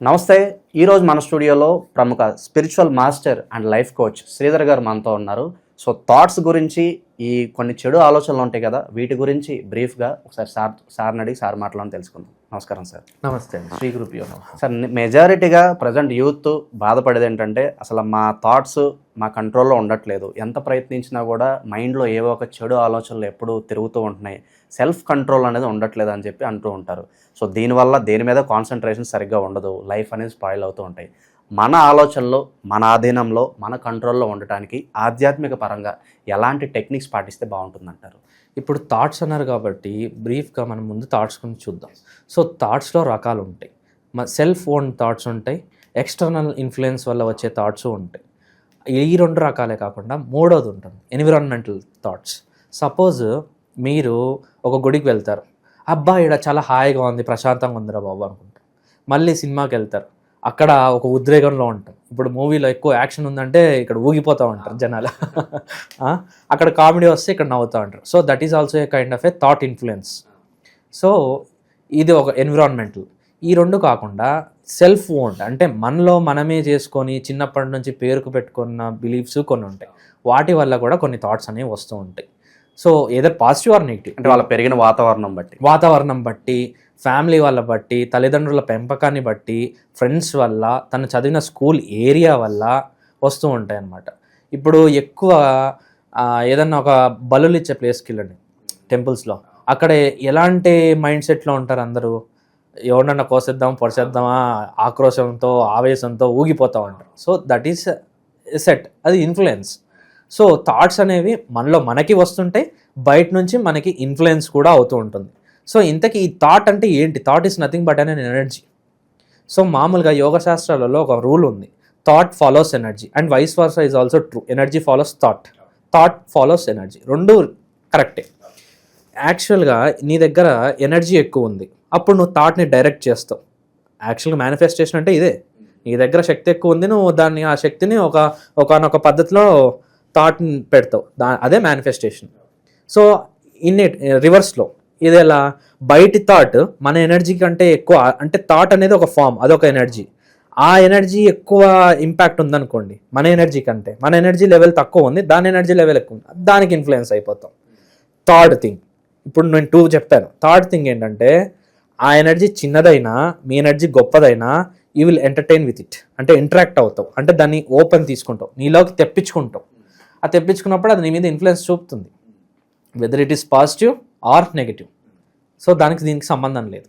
నమస్తే ఈరోజు మన స్టూడియోలో ప్రముఖ spiritual master and life coach Sridhar garu మనతో ఉన్నారు. సో థాట్స్ గురించి ఈ కొన్ని చెడు ఆలోచనలు ఉంటాయి కదా వీటి గురించి బ్రీఫ్గా ఒకసారి సార్ సార్ని అడిగి సార్ మాట్లాడని తెలుసుకుందాం. నమస్కారం సార్. నమస్తే అండి. శ్రీ నమ. సార్ మెజారిటీగా ప్రజెంట్ యూత్ బాధపడేది ఏంటంటే అసలు మా థాట్స్ మా కంట్రోల్లో ఉండట్లేదు. ఎంత ప్రయత్నించినా కూడా మైండ్లో ఏవో ఒక చెడు ఆలోచనలు ఎప్పుడూ తిరుగుతూ ఉంటున్నాయి. సెల్ఫ్ కంట్రోల్ అనేది ఉండట్లేదు అని చెప్పి అంటూ ఉంటారు. సో దీనివల్ల దేని మీద కాన్సన్ట్రేషన్ సరిగ్గా ఉండదు. లైఫ్ అనేది స్పాయిల్ అవుతూ ఉంటాయి. మన ఆలోచనలో మన ఆధీనంలో మన కంట్రోల్లో ఉండటానికి ఆధ్యాత్మిక పరంగా ఎలాంటి టెక్నిక్స్ పాటిస్తే బాగుంటుందంటారు? ఇప్పుడు థాట్స్ అన్నారు కాబట్టి బ్రీఫ్గా మనం ముందు థాట్స్ గురించి చూద్దాం. సో థాట్స్లో రకాలు ఉంటాయి. మన సెల్ఫ్ ఓన్ థాట్స్ ఉంటాయి ఎక్స్టర్నల్ ఇన్ఫ్లుయెన్స్ వల్ల వచ్చే థాట్స్ ఉంటాయి. ఈ రెండు రకాలే కాకుండా మూడోది ఉంటుంది ఎన్విరాన్మెంటల్ థాట్స్. సపోజ్ మీరు ఒక గుడికి వెళ్తారు. అబ్బా ఇక్కడ చాలా హాయిగా ఉంది ప్రశాంతంగా ఉందిరా బాబు అనుకుంటారు. మళ్ళీ సినిమాకి వెళ్తారు. అక్కడ ఒక ఉద్రేకంలో ఉంటారు. ఇప్పుడు మూవీలో ఎక్కువ యాక్షన్ ఉందంటే ఇక్కడ ఊగిపోతూ ఉంటారు జనాలు. అక్కడ కామెడీ వస్తే ఇక్కడ నవ్వుతూ ఉంటారు. So that is also a kind of a thought influence so ఇది ఒక ఎన్విరాన్మెంటల్ ఈ రెండు కాకుండా సెల్ఫ్ ఓన్డ్ అంటే మనలో మనమే చేసుకొని చిన్నప్పటి నుంచి పేరుకు పెట్టుకున్న బిలీఫ్స్ కొన్ని ఉంటాయి. వాటి వల్ల కూడా కొన్ని థాట్స్ అనేవి వస్తూ ఉంటాయి. సో ఏదో పాజిటివ్ ఆర్ నెగిటివ్? అంటే వాళ్ళ పెరిగిన వాతావరణం బట్టి. వాతావరణం బట్టి ఫ్యామిలీ వాళ్ళ బట్టి తల్లిదండ్రుల పెంపకాన్ని బట్టి ఫ్రెండ్స్ వల్ల తను చదివిన స్కూల్ ఏరియా వల్ల వస్తూ ఉంటాయి అన్నమాట ఇప్పుడు ఎక్కువ ఏదన్నా ఒక బలులు ఇచ్చే ప్లేస్కి వెళ్ళండి టెంపుల్స్లో. అక్కడ ఎలాంటి మైండ్ సెట్లో ఉంటారు అందరూ? ఎవరినన్నా కోసేద్దాం పొడిచేద్దామా? ఆక్రోశంతో ఆవేశంతో ఊగిపోతూ ఉంటారు. So that is set. అది ఇన్ఫ్లుయెన్స్. సో థాట్స్ అనేవి మనలో మనకి వస్తుంటాయి బయట నుంచి మనకి ఇన్ఫ్లుయెన్స్ కూడా అవుతూ ఉంటుంది. సో ఇంతకీ ఈ థాట్ అంటే ఏంటి? Thought is nothing but an energy so మామూలుగా యోగ శాస్త్రాలలో ఒక రూల్ ఉంది thought follows energy and vice versa is also true energy follows thought thought follows energy రెండు కరెక్టే యాక్చువల్గా నీ దగ్గర ఎనర్జీ ఎక్కువ ఉంది. అప్పుడు నువ్వు థాట్ని డైరెక్ట్ చేస్తావు. యాక్చువల్గా మేనిఫెస్టేషన్ అంటే ఇదే. నీ దగ్గర శక్తి ఎక్కువ ఉంది నువ్వు దాన్ని ఆ శక్తిని ఒక ఒకనొక పద్ధతిలో థాట్ని పెడతావు. దా అదే మేనిఫెస్టేషన్ సో ఇన్ రివర్స్లో ఇది ఎలా? బయటి థాట్ మన ఎనర్జీ కంటే ఎక్కువ అంటే థాట్ అనేది ఒక ఫామ్ అదొక ఎనర్జీ ఆ ఎనర్జీ ఎక్కువ ఇంపాక్ట్ ఉందనుకోండి మన ఎనర్జీ కంటే. మన ఎనర్జీ లెవెల్ తక్కువ ఉంది దాని ఎనర్జీ లెవెల్ ఎక్కువ ఉంది. దానికి ఇన్ఫ్లుయెన్స్ అయిపోతాం. థర్డ్ థింగ్ ఇప్పుడు నేను టూ చెప్పాను థర్డ్ థింగ్ ఏంటంటే ఆ ఎనర్జీ చిన్నదైనా మీ energy గొప్పదైనా you will entertain with it అంటే ఇంటరాక్ట్ అవుతావు. అంటే దాన్ని ఓపెన్ తీసుకుంటావు. నీలోకి తెప్పించుకుంటావు. ఆ తెప్పించుకున్నప్పుడు అది నీ మీద ఇన్ఫ్లుయెన్స్ చూపుతుంది. Whether it is positive or negative so దానికి దీనికి సంబంధం లేదు.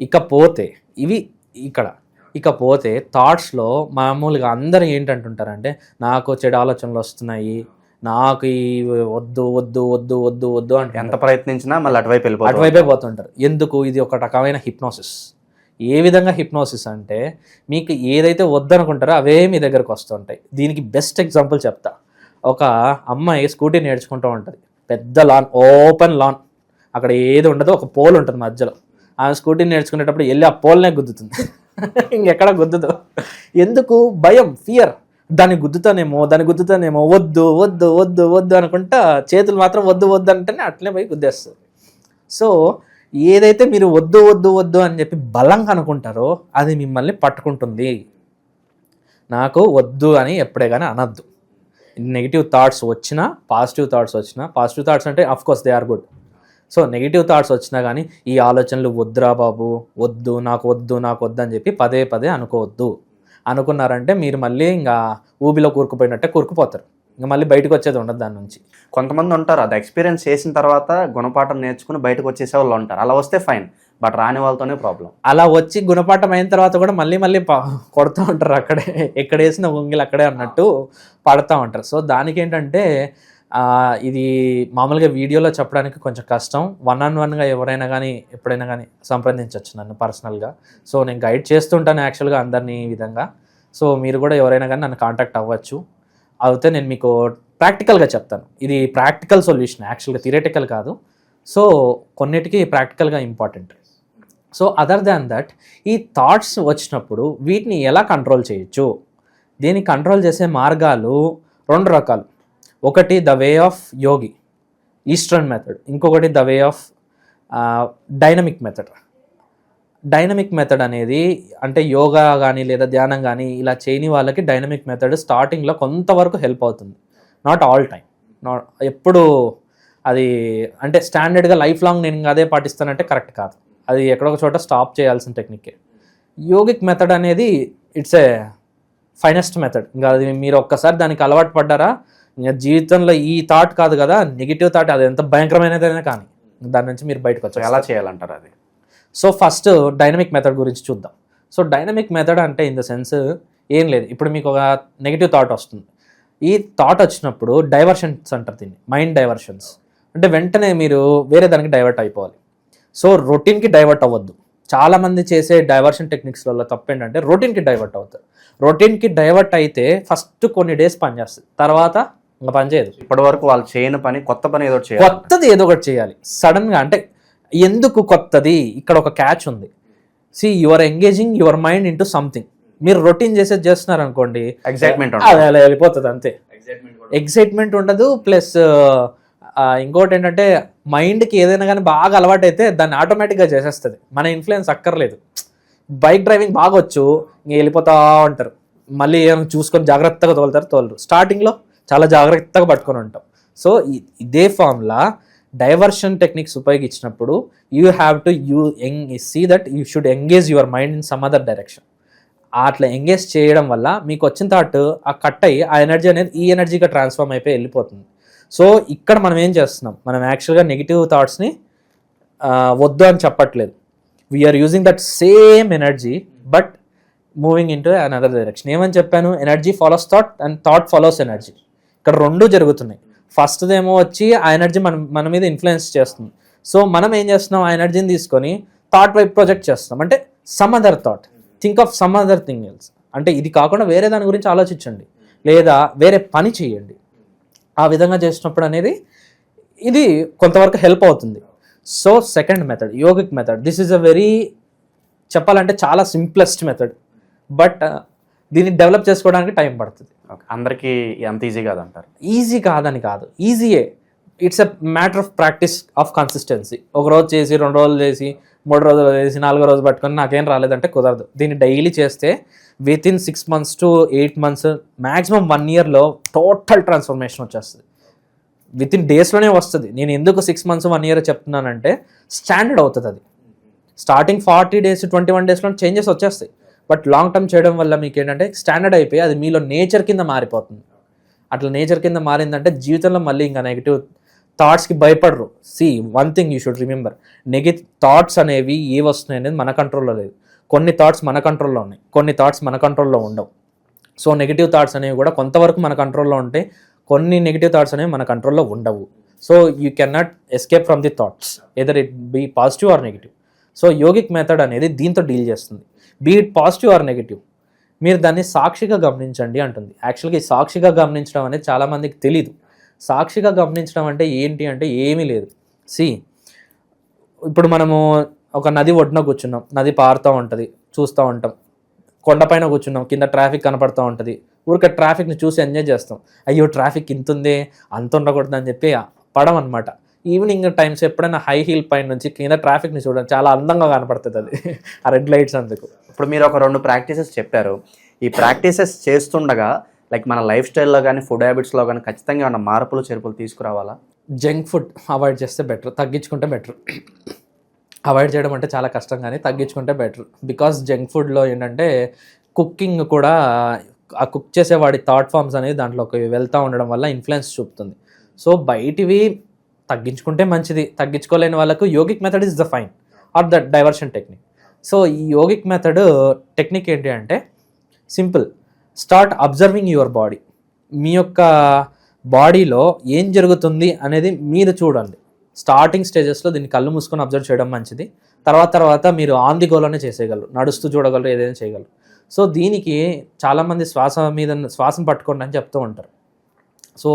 ఇకపోతే ఇవి ఇక్కడ. ఇకపోతే థాట్స్లో మామూలుగా అందరూ ఏంటంటుంటారంటే నాకు చెడు ఆలోచనలు వస్తున్నాయి నాకు ఈ వద్దు వద్దు వద్దు వద్దు వద్దు అంటే ఎంత ప్రయత్నించినా మళ్ళీ అటువైపు వెళ్ళిపోతారు అటువైపే పోతుంటారు. ఎందుకు? ఇది ఒక రకమైన హిప్నోసిస్ ఏ విధంగా హిప్నోసిస్ అంటే మీకు ఏదైతే వద్దనుకుంటారో అవే మీ దగ్గరకు వస్తుంటాయి. దీనికి బెస్ట్ ఎగ్జాంపుల్ చెప్తా. ఒక అమ్మాయి స్కూటీ నేర్చుకుంటూ ఉంటుంది. పెద్ద లాన్ ఓపెన్ లాన్ అక్కడ ఏది ఉండదు ఒక పోల్ ఉంటుంది మధ్యలో. ఆమె స్కూటీ నేర్చుకునేటప్పుడు వెళ్ళి ఆ పోల్నే గుద్దుతుంది. ఇంకెక్కడ గుద్దుదు. ఎందుకు? భయం ఫియర్ దాన్ని గుద్దుతానేమో దాన్ని గుద్దుతానేమో. వద్దు వద్దు వద్దు వద్దు అనుకుంటా చేతులు మాత్రం వద్దు వద్దు అంటేనే అట్లనే పోయి గుద్దేస్తుంది. సో ఏదైతే మీరు వద్దు వద్దు వద్దు అని చెప్పి బలంగా అనుకుంటారో అది మిమ్మల్ని పట్టుకుంటుంది. నాకు వద్దు అని ఎప్పుడే కానీ అనద్దు. నెగిటివ్ థాట్స్ వచ్చినా పాజిటివ్ థాట్స్ వచ్చినా పాజిటివ్ థాట్స్ అంటే of course they are good so negative thoughts వచ్చినా కానీ ఈ ఆలోచనలు వద్దురా బాబు వద్దు నాకు వద్దు నాకు వద్దు అని చెప్పి పదే పదే అనుకోవద్దు. అనుకున్నారంటే మీరు మళ్ళీ ఇంకా ఊబిలో కూరుకుపోయినట్టే కూరుకుపోతారు. ఇంకా మళ్ళీ బయటకు వచ్చేది ఉండదు దాని నుంచి. కొంతమంది ఉంటారు అది ఎక్స్పీరియన్స్ చేసిన తర్వాత గుణపాఠం నేర్చుకుని బయటకు వచ్చేసే వాళ్ళు ఉంటారు. అలా వస్తే ఫైన్ బట్ రాని వాళ్ళతోనే ప్రాబ్లం అలా వచ్చి గుణపాఠం అయిన తర్వాత కూడా మళ్ళీ మళ్ళీ కొడుతూ ఉంటారు అక్కడే. ఎక్కడ వేసిన ఉంగిలు అక్కడే అన్నట్టు పడతా ఉంటారు. సో దానికి ఏంటంటే ఇది మామూలుగా వీడియోలో చెప్పడానికి కొంచెం కష్టం. వన్ ఆన్ వన్గా ఎవరైనా కానీ ఎప్పుడైనా కానీ సంప్రదించవచ్చు నన్ను పర్సనల్గా సో నేను గైడ్ చేస్తుంటాను యాక్చువల్గా అందరినీ ఈ విధంగా. సో మీరు కూడా ఎవరైనా కానీ నన్ను కాంటాక్ట్ అవ్వచ్చు. అయితే నేను మీకు ప్రాక్టికల్గా చెప్తాను. ఇది ప్రాక్టికల్ సొల్యూషన్ యాక్చువల్గా థియరటికల్ కాదు. సో కొన్నిటికి ప్రాక్టికల్గా important. So other than that ఈ థాట్స్ వచ్చినప్పుడు వీటిని ఎలా కంట్రోల్ చేయొచ్చు? దీన్ని కంట్రోల్ చేసే మార్గాలు రెండు రకాలు. ఒకటి the way of yogi eastern method. ఇంకొకటి the way of dynamic method. Dynamic method అనేది అంటే యోగా కానీ లేదా ధ్యానం కానీ ఇలా చేయని వాళ్ళకి డైనమిక్ మెథడ్ స్టార్టింగ్లో కొంతవరకు హెల్ప్ అవుతుంది. నాట్ ఆల్ టైం నాట్ ఎప్పుడు అది అంటే స్టాండర్డ్గా లైఫ్ లాంగ్ నేను ఇంకా అదే పాటిస్తానంటే కరెక్ట్ కాదు. అది ఎక్కడొక చోట స్టాప్ చేయాల్సిన టెక్నికే యోగిక్ మెథడ్ అనేది ఇట్స్ ఏ ఫైనెస్ట్ మెథడ్ ఇంకా అది మీరు ఒక్కసారి దానికి అలవాటు పడ్డారా? ఇంకా జీవితంలో ఈ థాట్ కాదు కదా నెగిటివ్ థాట్ అది ఎంత భయంకరమైనదైనా కానీ దాని నుంచి మీరు బయటకు వచ్చారు ఎలా చేయాలంటారు అది? సో ఫస్ట్ డైనమిక్ మెథడ్ గురించి చూద్దాం. సో డైనమిక్ మెథడ్ అంటే ఇన్ ద సెన్స్ ఏం లేదు. ఇప్పుడు మీకు ఒక నెగిటివ్ థాట్ వస్తుంది. ఈ థాట్ వచ్చినప్పుడు డైవర్షన్స్ అంటారు దీన్ని. Mind diversions. అంటే వెంటనే మీరు వేరే దానికి డైవర్ట్ అయిపోవాలి. సో రొటీన్కి డైవర్ట్ అవ్వద్దు. చాలామంది చేసే డైవర్షన్ టెక్నిక్స్ వల్ల తప్పు ఏంటంటే రొటీన్కి డైవర్ట్ అవుతారు. రొటీన్కి డైవర్ట్ అయితే ఫస్ట్ కొన్ని డేస్ పనిచేస్తుంది తర్వాత ఇంకా పని చేయదు. ఇప్పటి వరకు వాళ్ళు చేయని పని కొత్త పని ఏదో చేయాలి. కొత్తది ఏదో ఒకటి చేయాలి. సడన్గా అంటే ఎందుకు కొత్తది? ఇక్కడ ఒక క్యాచ్ ఉంది. See your engaging your mind into something మీరు రొటీన్ చేసేది చేస్తున్నారు అనుకోండి ఎగ్జైట్మెంట్ అది అలా వెళ్ళిపోతుంది అంతే. ఎక్సైట్మెంట్ ఉండదు ప్లస్ ఇంకోటి ఏంటంటే మైండ్కి ఏదైనా కానీ బాగా అలవాటు అయితే దాన్ని ఆటోమేటిక్గా చేసేస్తుంది. మన ఇన్ఫ్లుయెన్స్ అక్కర్లేదు. బైక్ డ్రైవింగ్ బాగా వచ్చు ఇంక వెళ్ళిపోతా ఉంటారు. మళ్ళీ ఏమైనా చూసుకొని జాగ్రత్తగా తోలుతారు తోలరు. స్టార్టింగ్లో చాలా జాగ్రత్తగా పట్టుకొని ఉంటాం. సో ఇదే ఫామ్లా డైవర్షన్ టెక్నిక్స్ ఉపయోగించినప్పుడు you have to you ఎంగ్ see that you should engage your mind in some other direction అట్లా ఎంగేజ్ చేయడం వల్ల మీకు వచ్చిన థాట్ ఆ కట్ అయ్యి ఆ ఎనర్జీ అనేది ఈ ఎనర్జీగా ట్రాన్స్ఫార్మ్ అయిపోయి వెళ్ళిపోతుంది. సో ఇక్కడ మనం ఏం చేస్తున్నాం? మనం యాక్చువల్గా నెగిటివ్ థాట్స్ని వద్దు అని చెప్పట్లేదు. We're using that same energy but moving in to another direction ఏమని చెప్పాను? Energy follows thought and thought follows energy ఇక్కడ రెండు జరుగుతున్నాయి. ఫస్ట్దేమో ఏమో వచ్చి ఆ ఎనర్జీ మన మన మీద ఇన్ఫ్లుయెన్స్ చేస్తుంది. సో మనం ఏం చేస్తున్నాం? ఆ ఎనర్జీని తీసుకొని థాట్ వైపు ప్రొజెక్ట్ చేస్తున్నాం. అంటే some other thought. Think of some other thing else. అంటే ఇది కాకుండా వేరే దాని గురించి ఆలోచించండి. లేదా వేరే పని చేయండి. ఆ విధంగా చేసినప్పుడు అనేది ఇది కొంతవరకు హెల్ప్ అవుతుంది. So second method yogic method. This is a very చెప్పాలంటే చాలా సింప్లెస్ట్ మెథడ్. బట్ దీన్ని డెవలప్ చేసుకోవడానికి టైం పడుతుంది. అందరికీ అంత ఈజీ కాదంటారు. ఈజీ కాదని కాదు. ఈజీయే. It's a matter of practice of consistency ఒక రోజు చేసి రెండు రోజులు చేసి మూడు రోజులు చేసి నాలుగో రోజు పట్టుకొని నాకేం రాలేదంటే కుదరదు. దీన్ని డైలీ చేస్తే within six months to eight months maximum one ఇయర్లో టోటల్ ట్రాన్స్ఫర్మేషన్ వచ్చేస్తుంది. విత్ ఇన్ డేస్లోనే వస్తుంది. నేను ఎందుకు సిక్స్ మంత్స్ వన్ ఇయర్ చెప్తున్నానంటే స్టాండర్డ్ అవుతుంది అది. Starting forty days twenty one డేస్లో చేంజెస్ వచ్చేస్తాయి. బట్ లాంగ్ టర్మ్ చేయడం వల్ల మీకు ఏంటంటే స్టాండర్డ్ అయిపోయి అది మీలో నేచర్ కింద మారిపోతుంది. అట్లా నేచర్ కింద మారిందంటే జీవితంలో మళ్ళీ ఇంకా నెగిటివ్ థాట్స్కి భయపడరు. See one thing you should remember negative thoughts అనేవి ఏ వస్తున్నాయి అనేది మన కంట్రోల్లో లేదు. కొన్ని థాట్స్ మన కంట్రోల్లో ఉన్నాయి. కొన్ని థాట్స్ మన కంట్రోల్లో ఉండవు. సో నెగిటివ్ థాట్స్ అనేవి కూడా కొంతవరకు మన కంట్రోల్లో ఉంటే కొన్ని నెగిటివ్ థాట్స్ అనేవి మన కంట్రోల్లో ఉండవు. So you can not escape from the thoughts either it be positive or negative so yogic method అనేది దీంతో డీల్ చేస్తుంది. Be it positive or negative. మీరు దాన్ని సాక్షిగా గమనించండి అంటుంది. యాక్చువల్గా ఈ సాక్షిగా గమనించడం అనేది చాలామందికి తెలీదు. సాక్షిగా గమనించడం అంటే ఏంటి అంటే ఏమీ లేదు. సి ఇప్పుడు మనము ఒక నది ఒడ్డున కూర్చున్నాం. నది పారుతూ ఉంటుంది చూస్తూ ఉంటాం. కొండపైన కూర్చున్నాం కింద ట్రాఫిక్ కనపడుతూ ఉంటుంది. ఊరికే ట్రాఫిక్ని చూసి ఎంజాయ్ చేస్తాం. అయ్యో ట్రాఫిక్ ఇంత ఉంది అంత ఉండకూడదు అని చెప్పి పడం అనమాట ఈవినింగ్ టైమ్స్ ఎప్పుడైనా హై హీల్ పైన నుంచి కింద ట్రాఫిక్ని చూడడం చాలా అందంగా కనపడుతుంది అది. ఆ రెడ్ లైట్స్ అందుకు. ఇప్పుడు మీరు ఒక రెండు ప్రాక్టీసెస్ చెప్పారు. ఈ ప్రాక్టీసెస్ చేస్తుండగా లైక్ మన లైఫ్ స్టైల్లో కానీ ఫుడ్ హ్యాబిట్స్లో కానీ ఖచ్చితంగా ఏమైనా మార్పులు చేర్పులు తీసుకురావాలా? జంక్ ఫుడ్ అవాయిడ్ చేస్తే బెటర్ తగ్గించుకుంటే బెటర్ అవాయిడ్ చేయడం అంటే చాలా కష్టం కానీ తగ్గించుకుంటే బెటర్ బికాస్ జంక్ ఫుడ్లో ఏంటంటే కుకింగ్ కూడా ఆ కుక్ చేసే వాడి థాట్ ఫామ్స్ అనేది దాంట్లోకి వెళ్తూ ఉండడం వల్ల ఇన్ఫ్లుయెన్స్ చూపుతుంది. సో బయటివి తగ్గించుకుంటే మంచిది. తగ్గించుకోలేని వాళ్ళకు yogic method is the fine or the diversion technique so ఈ యోగిక్ మెథడ్ టెక్నిక్ ఏంటి అంటే simple. Start observing your body. మీ యొక్క బాడీలో ఏం జరుగుతుంది అనేది మీరు చూడండి. స్టార్టింగ్ స్టేజెస్లో దీన్ని కళ్ళు మూసుకొని అబ్జర్వ్ చేయడం మంచిది. తర్వాత తర్వాత మీరు ఆన్ ది గోలోనే చేసేయగలరు. నడుస్తూ చూడగలరు ఏదైనా చేయగలరు. సో దీనికి చాలామంది శ్వాస మీద శ్వాసం పట్టుకోండి అని చెప్తూ ఉంటారు. సో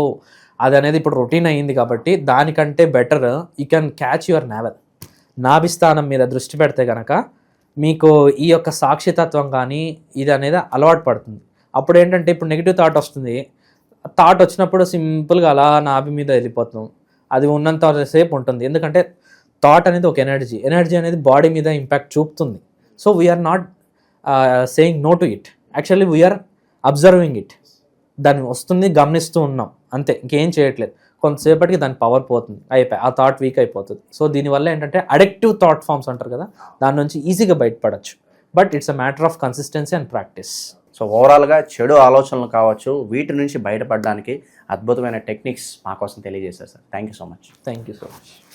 అది అనేది ఇప్పుడు రొటీన్ అయ్యింది కాబట్టి దానికంటే better you can catch your navel నాభిస్థానం మీద దృష్టి పెడితే కనుక మీకు ఈ యొక్క సాక్షితత్వం కానీ ఇది అనేది అలవాటు పడుతుంది. అప్పుడు ఏంటంటే ఇప్పుడు నెగిటివ్ థాట్ వస్తుంది. థాట్ వచ్చినప్పుడు సింపుల్గా అలా నాభి మీద వెళ్ళిపోతున్నాం అది ఉన్నంత సేపు ఉంటుంది. ఎందుకంటే థాట్ అనేది ఒక ఎనర్జీ ఎనర్జీ అనేది బాడీ మీద ఇంపాక్ట్ చూపుతుంది. So we're not saying no to it actually we're observing it దాన్ని వస్తుంది గమనిస్తూ ఉన్నాం. అంతే. ఇంకేం చేయట్లేదు. కొంతసేపటికి దాని పవర్ పోతుంది అయిపోయి ఆ థాట్ వీక్ అయిపోతుంది. సో దీనివల్ల ఏంటంటే అడిక్టివ్ థాట్ ఫామ్స్ అంటారు కదా దాని నుంచి ఈజీగా బయటపడచ్చు. But it's a matter of consistency and practice so ఓవరాల్గా చెడు ఆలోచనలు కావచ్చు వీటి నుంచి బయటపడడానికి అద్భుతమైన టెక్నిక్స్ మా కోసం తెలియజేశారు sir thank you so much thank you so much